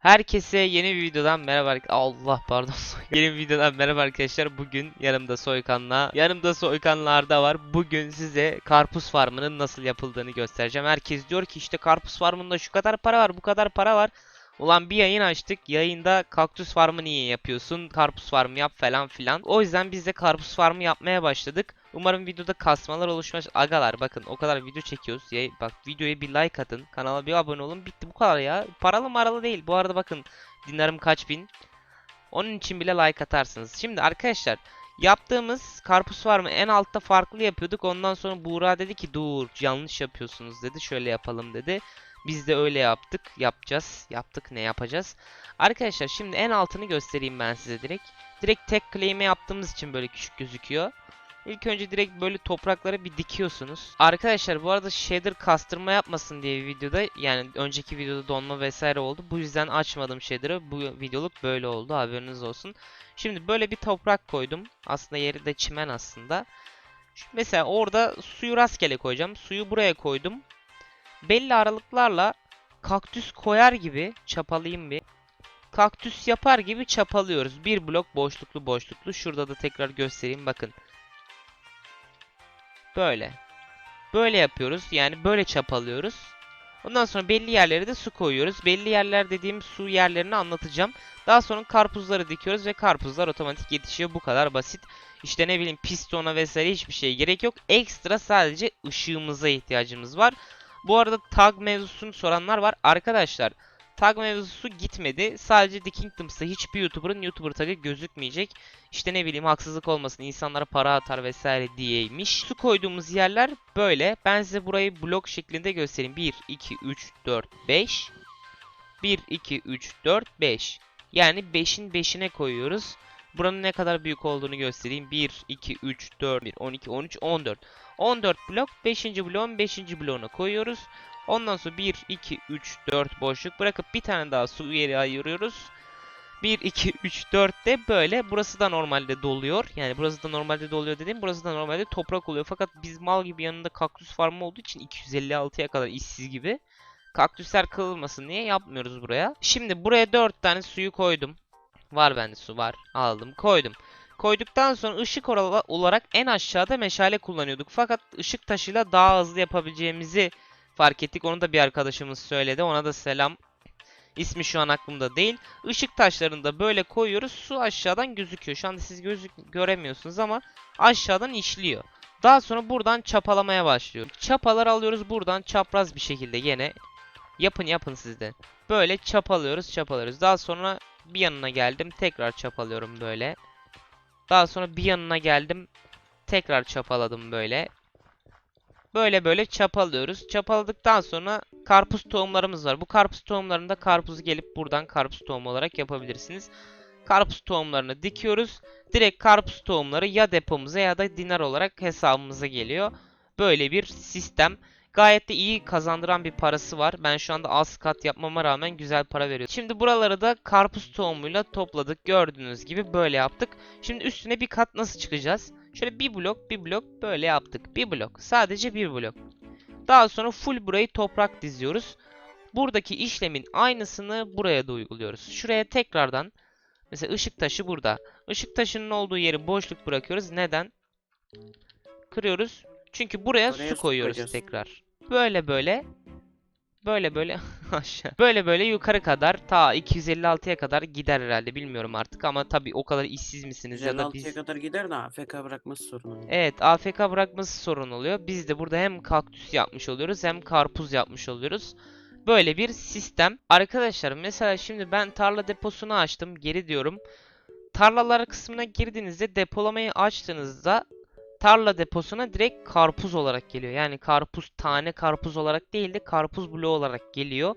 Herkese yeni bir videodan merhaba Allah pardon yeni bir videodan merhaba arkadaşlar bugün yanımda Soykan'la yanımda Soykan'la da var bugün size karpuz farmının nasıl yapıldığını göstereceğim herkes diyor ki işte karpuz farmında şu kadar para var bu kadar para var Ulan bir yayın açtık. Yayında kaktüs farmı niye yapıyorsun? Karpuz farmı yap falan filan. O yüzden biz de karpuz farmı yapmaya başladık. Umarım videoda kasmalar oluşmaz. Agalar bakın o kadar video çekiyoruz. Ya, bak videoya bir like atın. Kanala bir abone olun. Bitti bu kadar ya. Paralı maralı değil. Bu arada bakın dinlerim kaç bin. Onun için bile like atarsınız. Şimdi arkadaşlar yaptığımız karpuz farmı en altta farklı yapıyorduk. Ondan sonra Buğra dedi ki dur yanlış yapıyorsunuz dedi. Şöyle yapalım dedi. Biz de öyle yaptık. Yapacağız. Yaptık ne yapacağız? Arkadaşlar şimdi en altını göstereyim ben size direkt. Direkt tek claim'e yaptığımız için böyle küçük gözüküyor. İlk önce direkt böyle toprakları bir dikiyorsunuz. Arkadaşlar bu arada shader kastırma yapmasın diye bir videoda yani önceki videoda donma vesaire oldu. Bu yüzden açmadım shader'ı. Bu videoluk böyle oldu haberiniz olsun. Şimdi böyle bir toprak koydum. Aslında yeri de çimen aslında. Mesela orada suyu rastgele koyacağım. Suyu buraya koydum belli aralıklarla kaktüs koyar gibi çapalayayım bir. Kaktüs yapar gibi çapalıyoruz. Bir blok boşluklu boşluklu. Şurada da tekrar göstereyim bakın. Böyle. Böyle yapıyoruz. Yani böyle çapalıyoruz. Ondan sonra belli yerlere de su koyuyoruz. Belli yerler dediğim su yerlerini anlatacağım. Daha sonra karpuzları dikiyoruz ve karpuzlar otomatik yetişiyor. Bu kadar basit. İşte ne bileyim pistona vesaire hiçbir şeye gerek yok. Ekstra sadece ışığımıza ihtiyacımız var. Bu arada tag mevzusunu soranlar var. Arkadaşlar tag mevzusu gitmedi. Sadece The Kingdoms'ta hiçbir YouTuber'ın YouTuber tagı gözükmeyecek. İşte ne bileyim haksızlık olmasın insanlara para atar vesaire diyeymiş. Su koyduğumuz yerler böyle. Ben size burayı blok şeklinde göstereyim. 1, 2, 3, 4, 5. 1, 2, 3, 4, 5. Yani 5'in 5'ine koyuyoruz. Buranın ne kadar büyük olduğunu göstereyim. 1, 2, 3, 4, 1, 12, 13, 14. 14 blok 5. bloğun 5. bloğuna koyuyoruz. Ondan sonra 1, 2, 3, 4 boşluk bırakıp bir tane daha su yeri ayırıyoruz. 1, 2, 3, 4 de böyle. Burası da normalde doluyor. Yani burası da normalde doluyor dediğim burası da normalde toprak oluyor. Fakat biz mal gibi yanında kaktüs farmı olduğu için 256'ya kadar işsiz gibi. Kaktüsler kırılmasın diye yapmıyoruz buraya. Şimdi buraya 4 tane suyu koydum. Var bende su var. Aldım koydum. Koyduktan sonra ışık olarak en aşağıda meşale kullanıyorduk. Fakat ışık taşıyla daha hızlı yapabileceğimizi fark ettik. Onu da bir arkadaşımız söyledi. Ona da selam. İsmi şu an aklımda değil. Işık taşlarını da böyle koyuyoruz. Su aşağıdan gözüküyor. Şu anda siz gözük göremiyorsunuz ama aşağıdan işliyor. Daha sonra buradan çapalamaya başlıyor. Çapalar alıyoruz buradan çapraz bir şekilde yine. Yapın yapın siz de. Böyle çapalıyoruz çapalıyoruz. Daha sonra bir yanına geldim. Tekrar çapalıyorum böyle. Daha sonra bir yanına geldim. Tekrar çapaladım böyle. Böyle böyle çapalıyoruz. Çapaladıktan sonra karpuz tohumlarımız var. Bu karpuz tohumlarında karpuzu gelip buradan karpuz tohumu olarak yapabilirsiniz. Karpuz tohumlarını dikiyoruz. Direkt karpuz tohumları ya depomuza ya da dinar olarak hesabımıza geliyor. Böyle bir sistem. Gayet de iyi kazandıran bir parası var. Ben şu anda az kat yapmama rağmen güzel para veriyor. Şimdi buraları da karpuz tohumuyla topladık. Gördüğünüz gibi böyle yaptık. Şimdi üstüne bir kat nasıl çıkacağız? Şöyle bir blok bir blok böyle yaptık. Bir blok. Sadece bir blok. Daha sonra full burayı toprak diziyoruz. Buradaki işlemin aynısını buraya da uyguluyoruz. Şuraya tekrardan mesela ışık taşı burada. Işık taşının olduğu yeri boşluk bırakıyoruz. Neden? Kırıyoruz. Çünkü buraya Oraya su su koyuyoruz koyacağız. tekrar. Böyle böyle böyle böyle aşağı. Böyle böyle yukarı kadar ta 256'ya kadar gider herhalde bilmiyorum artık ama tabii o kadar işsiz misiniz ya da 156'ya biz kadar gider de AFK bırakması sorun oluyor. Evet AFK bırakması sorun oluyor. Biz de burada hem kaktüs yapmış oluyoruz hem karpuz yapmış oluyoruz. Böyle bir sistem. Arkadaşlar mesela şimdi ben tarla deposunu açtım. Geri diyorum. Tarlalar kısmına girdiğinizde depolamayı açtığınızda tarla deposuna direkt karpuz olarak geliyor. Yani karpuz tane karpuz olarak değil de karpuz bloğu olarak geliyor.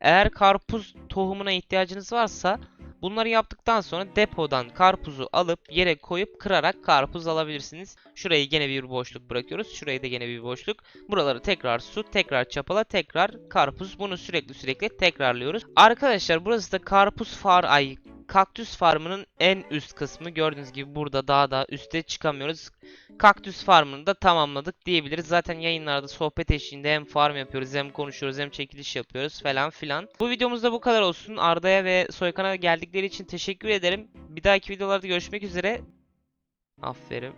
Eğer karpuz tohumuna ihtiyacınız varsa bunları yaptıktan sonra depodan karpuzu alıp yere koyup kırarak karpuz alabilirsiniz. Şurayı gene bir boşluk bırakıyoruz. Şurayı da gene bir boşluk. Buraları tekrar su, tekrar çapala, tekrar karpuz. Bunu sürekli sürekli tekrarlıyoruz. Arkadaşlar burası da karpuz far ay kaktüs farmının en üst kısmı gördüğünüz gibi burada daha da üste çıkamıyoruz. Kaktüs farmını da tamamladık diyebiliriz. Zaten yayınlarda sohbet eşliğinde hem farm yapıyoruz hem konuşuyoruz hem çekiliş yapıyoruz falan filan. Bu videomuzda bu kadar olsun. Arda'ya ve Soykan'a geldikleri için teşekkür ederim. Bir dahaki videolarda görüşmek üzere. Aferin.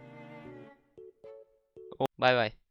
Bay bay.